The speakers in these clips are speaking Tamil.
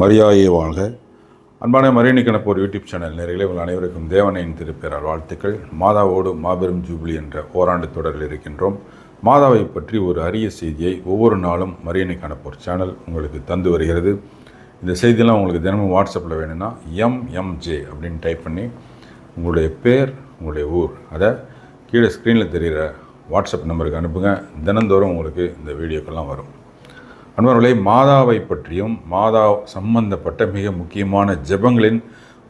மரியாதையை வாழ்க. அன்பான மரியணி கணப்போர் யூடியூப் சேனல் நேரிலே உங்கள் அனைவருக்கும் தேவனையின் திருப்பெயரால் வாழ்த்துக்கள். மாதாவோடு மாபெரும் ஜூபிலி என்ற ஓராண்டு தொடரில் இருக்கின்றோம். மாதாவை பற்றி ஒரு அரிய செய்தியை ஒவ்வொரு நாளும் மரியணிக்கான கணப்போர் சேனல் உங்களுக்கு தந்து வருகிறது. இந்த செய்தியெல்லாம் உங்களுக்கு தினமும் வாட்ஸ்அப்பில் வேணும்னா எம்எம்ஜே அப்படின்னு டைப் பண்ணி உங்களுடைய பேர் உங்களுடைய ஊர் அதை கீழே ஸ்க்ரீனில் தெரிகிற வாட்ஸ்அப் நம்பருக்கு அனுப்புங்க. தினந்தோறும் உங்களுக்கு இந்த வீடியோக்கெல்லாம் வரும். அன்பர்களே மாதாவை பற்றியும் மாதா சம்பந்தப்பட்ட மிக முக்கியமான ஜெபங்களின்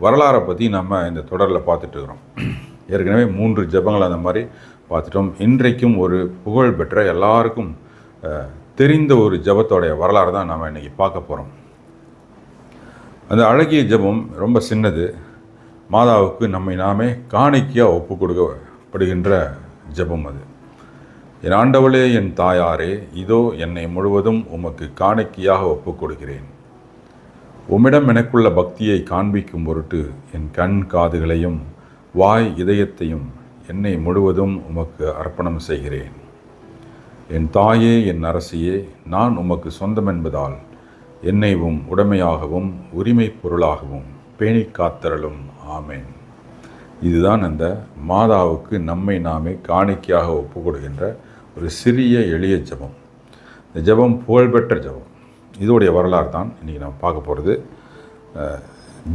வரலாறை பற்றி நம்ம இந்த தொடரில் பார்த்துட்டு இருக்கிறோம். ஏற்கனவே மூன்று ஜெபங்கள் அந்த மாதிரி பார்த்துட்டோம். இன்றைக்கும் ஒரு புகழ் பெற்ற எல்லாருக்கும் தெரிந்த ஒரு ஜெபத்தோடைய வரலாறு தான் நம்ம இன்றைக்கி பார்க்க போகிறோம் அந்த அழகிய ஜெபம் ரொம்ப சின்னது. மாதாவுக்கு நம்மை நாமே காணிக்கையாக ஒப்பு கொடுக்கப்படுகின்ற ஜெபம் அது. என் ஆண்டவளே என் தாயாரே இதோ என்னை முழுவதும் உமக்கு காணிக்கையாக ஒப்புக் கொடுக்கிறேன் உம்மிடம் எனக்குள்ள பக்தியை காண்பிக்கும் பொருட்டு என் கண் காதுகளையும் வாய் இதயத்தையும் என்னை முழுவதும் உமக்கு அர்ப்பணம் செய்கிறேன். என் தாயே என் அரசியே நான் உமக்கு சொந்தம் என்பதால் என்னைவும் உடைமையாகவும் உரிமை பொருளாகவும் பேணிக் காத்தரலும் ஆமேன். இதுதான் அந்த மாதாவுக்கு நம்மை நாமே காணிக்கையாக ஒப்பு கொடுக்கின்ற ஒரு சிறிய எளிய ஜெபம். இந்த ஜெபம் புகழ்பெற்ற ஜெபம். இதோடைய வரலாறு தான் இன்றைக்கி நம்ம பார்க்க போகிறது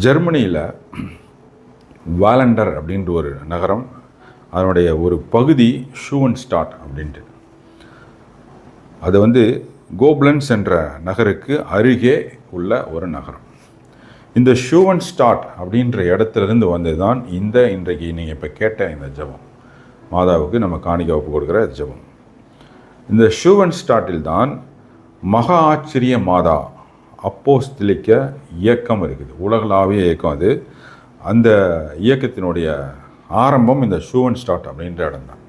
ஜெர்மனியில் வாலண்டர் அப்படின்ற ஒரு நகரம் அதனுடைய ஒரு பகுதி ஷூவன்ஸ்டாட் அப்படின்ட்டு. அது வந்து கோப்லன்ஸ் என்ற நகருக்கு அருகே உள்ள ஒரு நகரம். இந்த ஷூவன் ஸ்டார்ட் அப்படின்ற இடத்துலேருந்து வந்தது தான் இந்த இன்றைக்கு நீங்கள் இப்போ கேட்ட இந்த ஜெபம். மாதாவுக்கு நம்ம காணிக்க ஒப்பு கொடுக்குற ஜெபம். இந்த ஷூவன் ஸ்டார்ட்டில் தான் மகா ஆச்சரிய மாதா அப்போஸ்தலிக்க இயக்கம் இருக்குது. உலகளாவிய இயக்கம் அது. அந்த இயக்கத்தினுடைய ஆரம்பம் இந்த ஷூவன் ஸ்டார்ட் அப்படின்ற இடம் தான்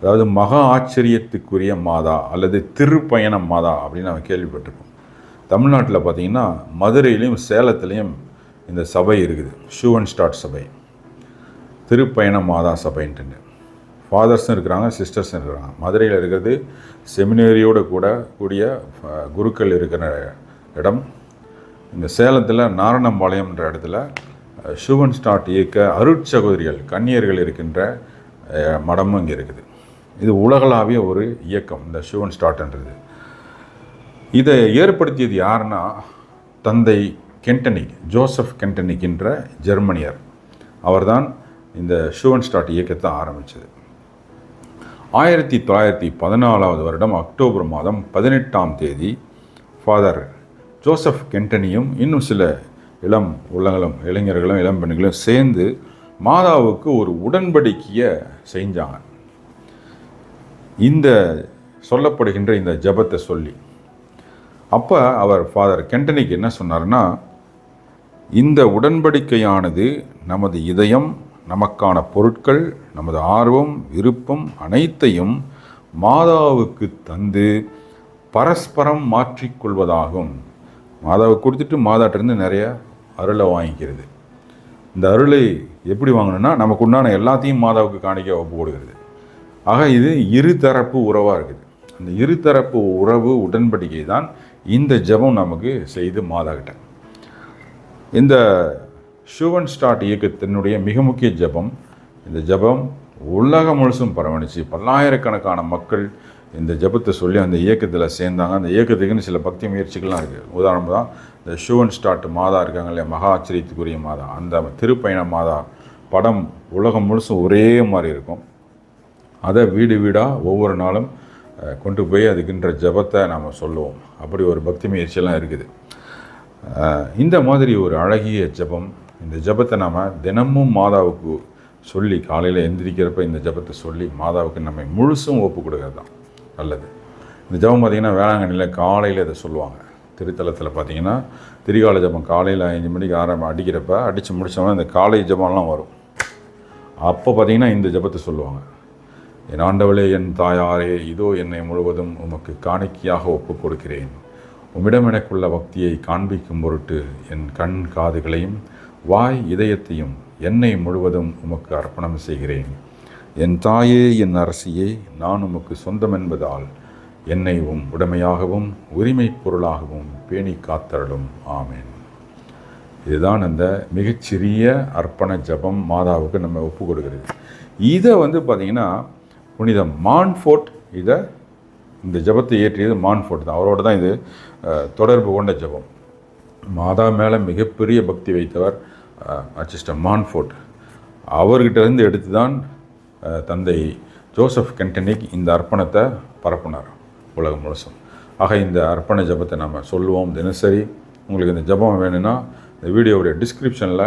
அதாவது மகா ஆச்சரியத்துக்குரிய மாதா அல்லது திருப்பயணம் மாதா அப்படின்னு நம்ம கேள்விப்பட்டிருக்கோம். தமிழ்நாட்டில் பார்த்தீங்கன்னா மதுரையிலையும் சேலத்துலேயும் இந்த சபை இருக்குது. ஷூவன் ஸ்டார்ட் சபை. திருப்பயண மாதா சபைன்ட்டு ஃபாதர்ஸும் இருக்கிறாங்க சிஸ்டர்ஸும் இருக்கிறாங்க. மதுரையில் இருக்கிறது செமினேரியோடு கூட கூடிய குருக்கள் இருக்கிற இடம். இந்த சேலத்தில் நாரணம்பாளையம்ன்ற இடத்துல ஷுவன் ஸ்டார்ட் இயக்க அருட்சகோதரிகள் கன்னியர்கள் இருக்கின்ற மடமும் இங்கே இருக்குது. இது உலகளாவிய ஒரு இயக்கம் இந்த ஷுவன் ஸ்டார்ட்ன்றது இதை ஏற்படுத்தியது யாருன்னா தந்தை கென்டனிக் ஜோசப் கென்டனிக் என்ற ஜெர்மனியர். அவர்தான் இந்த ஷூவன் ஸ்டாட் இயக்கத்தை ஆரம்பித்தது ஆயிரத்தி தொள்ளாயிரத்தி பதினாலாவது வருடம் அக்டோபர் மாதம் பதினெட்டாம் தேதி ஃபாதர் ஜோசப் கென்டனியும் இன்னும் சில இளம் உள்ளங்களும் இளைஞர்களும் இளம் பெண்களும் சேர்ந்து மாதாவுக்கு ஒரு உடன்படிக்கையை செஞ்சாங்க. இந்த சொல்லப்படுகின்ற இந்த ஜெபத்தை சொல்லி அப்போ அவர் ஃபாதர் கெண்டனிக்கு என்ன சொன்னார்னா இந்த உடன்படிக்கையானது நமது இதயம் நமக்கான பொருட்கள் நமது ஆர்வம் விருப்பம் அனைத்தையும் மாதாவுக்கு தந்து பரஸ்பரம் மாற்றிக்கொள்வதாகும் மாதாவை கொடுத்துட்டு மாதாட்டிருந்து நிறைய அருளை வாங்கிக்கிறது. இந்த அருளை எப்படி வாங்கணும்னா நமக்கு உண்டான எல்லாத்தையும் மாதாவுக்கு காணிக்க ஒப்பு கொடுக்கிறது ஆக இது இருதரப்பு உறவாக இருக்குது. அந்த இருதரப்பு உறவு உடன்படிக்கை தான் இந்த ஜெபம் நமக்கு செய்து மாதாகிட்டேன் இந்த ஷூவன் ஸ்டார்ட் இயக்கத்தினுடைய மிக முக்கிய ஜெபம் இந்த ஜெபம் உலகம் முழுசும் பரவணிச்சு. பல்லாயிரக்கணக்கான மக்கள் இந்த ஜெபத்தை சொல்லி அந்த இயக்கத்தில் சேர்ந்தாங்க. அந்த இயக்கத்துக்குன்னு சில பக்தி முயற்சிகள்லாம் இருக்குது உதாரணம் தான் இந்த ஷூவன் ஸ்டார்ட் மாதா இருக்காங்க இல்லையா? மகா ஆச்சரியத்துக்குரிய மாதா. அந்த திருப்பயண மாதா படம் உலகம் முழுசும் ஒரே மாதிரி இருக்கும். அதை வீடு வீடாக ஒவ்வொரு நாளும் கொண்டு போய் அதுக்குன்ற ஜெபத்தை நாம் சொல்லுவோம். அப்படி ஒரு பக்தி முயற்சியெல்லாம் இருக்குது. இந்த மாதிரி ஒரு அழகிய ஜெபம் இந்த ஜெபத்தை நாம் தினமும் மாதாவுக்கு சொல்லி காலையில் எந்திரிக்கிறப்ப இந்த ஜெபத்தை சொல்லி மாதாவுக்கு நம்மை முழுசும் ஒப்பு கொடுக்கறது தான் நல்லது. இந்த ஜெபம் பார்த்திங்கன்னா வேளாங்கண்ணியில் காலையில் இதை சொல்லுவாங்க. திருத்தலத்தில் பார்த்தீங்கன்னா திரிகால ஜெபம் காலையில் அஞ்சு மணிக்கு ஆரம்ப அடிக்கிறப்ப அடித்து முடித்தவங்க இந்த காலை ஜெபம்லாம் வரும். அப்போ பார்த்தீங்கன்னா இந்த ஜெபத்தை சொல்லுவாங்க. என் ஆண்டவளே என் தாயாரே இதோ என்னை முழுவதும் உமக்கு காணிக்கையாக ஒப்புக் கொடுக்கிறேன் உம்மிடம் எனக்குள்ள பக்தியை காண்பிக்கும் பொருட்டு என் கண் காதுகளையும் வாய் இதயத்தையும் என்னை முழுவதும் உமக்கு அர்ப்பணம் செய்கிறேன். என் தாயே என் அரசியே நான் உமக்கு சொந்தம் என்பதால் என்னை உம் உடைமையாகவும் உரிமை பொருளாகவும் பேணி காத்தருளும். ஆமேன். இதுதான் அந்த மிகச்சிறிய அர்ப்பண ஜெபம் மாதாவுக்கு நம்ம ஒப்பு கொடுக்கிறது இதை வந்து பார்த்திங்கன்னா புனித மான்ஃபோர்ட் இதை இந்த ஜெபத்தை இயற்றியது மான்ஃபோர்ட் தான். அவரோட தான் இது தொடர்பு கொண்ட ஜெபம். மாதா மேலே மிகப்பெரிய பக்தி வைத்தவர் அச்சிஸ்டர் மான்ஃபோர்ட். அவர்கிட்டருந்து எடுத்து தான் தந்தை ஜோசப் கென்டனிக் இந்த அர்ப்பணத்தை பரப்புனார் உலகம் முழுசும். ஆக இந்த அர்ப்பண ஜெபத்தை நம்ம சொல்லுவோம் தினசரி. உங்களுக்கு இந்த ஜெபம் வேணும்னா இந்த வீடியோவுடைய டிஸ்கிரிப்ஷனில்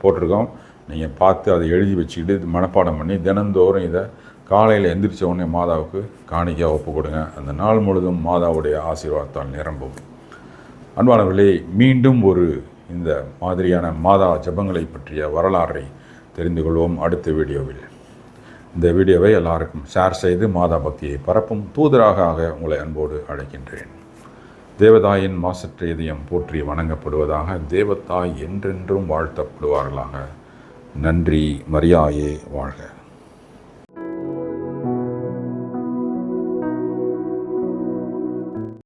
போட்டிருக்கோம். நீங்கள் பார்த்து அதை எழுதி வச்சுக்கிட்டு மனப்பாடம் பண்ணி தினந்தோறும் இதை காலையில் எந்திரிச்ச உடனே மாதாவுக்கு காணிக்கையாக ஒப்பு கொடுங்க. அந்த நாள் முழுதும் மாதாவுடைய ஆசீர்வாதத்தால் நிரம்பும். அன்பானவர்களே மீண்டும் ஒரு இந்த மாதிரியான மாதா ஜபங்களை பற்றிய வரலாறை தெரிந்து கொள்வோம் அடுத்த வீடியோவில். இந்த வீடியோவை எல்லாருக்கும் ஷேர் செய்து மாதா பக்தியை பரப்பும் தூதராக ஆக உங்களை அன்போடு அழைக்கின்றேன். தேவதாயின் மாசற்ற இதயம் போற்றி வணங்கப்படுவதாக தேவதாய் என்றென்றும் வாழ்த்தப்படுவார்களாக. நன்றி மரியாயே வாழ்க.